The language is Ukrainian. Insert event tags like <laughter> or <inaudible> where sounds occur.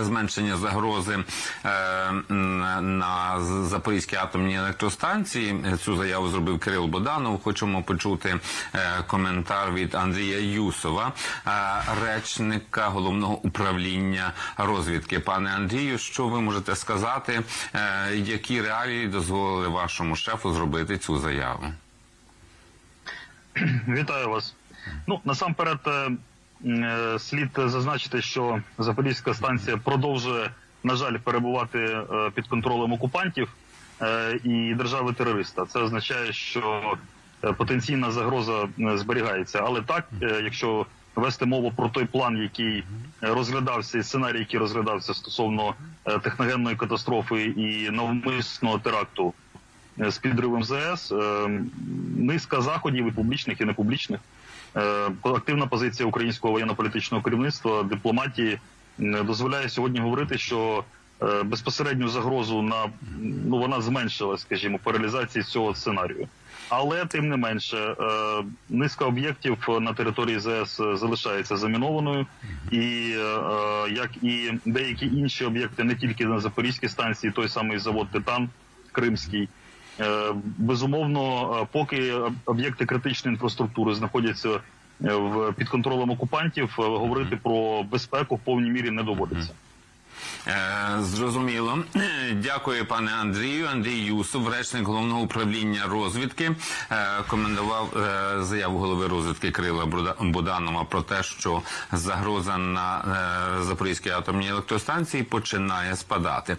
Зменшення загрози е, на Запорізькій атомній електростанції цю заяву зробив Кирил Боданов. Хочемо почути е, коментар від Андрія Юсова, е, речника головного управління розвідки. Пане Андрію, що ви можете сказати, е, які реалії дозволили вашому шефу зробити цю заяву? Вітаю вас. Ну насамперед е, е, слід зазначити, що Запорізька станція продовжує, на жаль, перебувати е, під контролем окупантів е, і держави-терориста. Це означає, що е, потенційна загроза е, зберігається. Але так, е, якщо вести мову про той план, який е, розглядався, і сценарій, який розглядався стосовно е, техногенної катастрофи і навмисного теракту е, з підривом ЗС, е, низка заходів і публічних, і непублічних. Е, Активна позиція українського воєнно-політичного керівництва, дипломатії дозволяє сьогодні говорити, що е, безпосередню загрозу на ну вона зменшила, скажімо, по реалізації цього сценарію. Але тим не менше, е, низка об'єктів на території ЗС залишається замінованою, і е, е, як і деякі інші об'єкти, не тільки на Запорізькій станції, той самий завод Титан Кримський. Е, Безумовно, е, поки об'єкти критичної інфраструктури знаходяться е, в під контролем окупантів, говорити про безпеку в повній мірі не доводиться. Зрозуміло. <clears throat> Дякую, пане Андрію. Андрій Юсов, речник головного управління розвідки, комендував е, заяву голови розвідки Крила Буданова про те, що загроза на Запорізькій атомній електростанції починає спадати.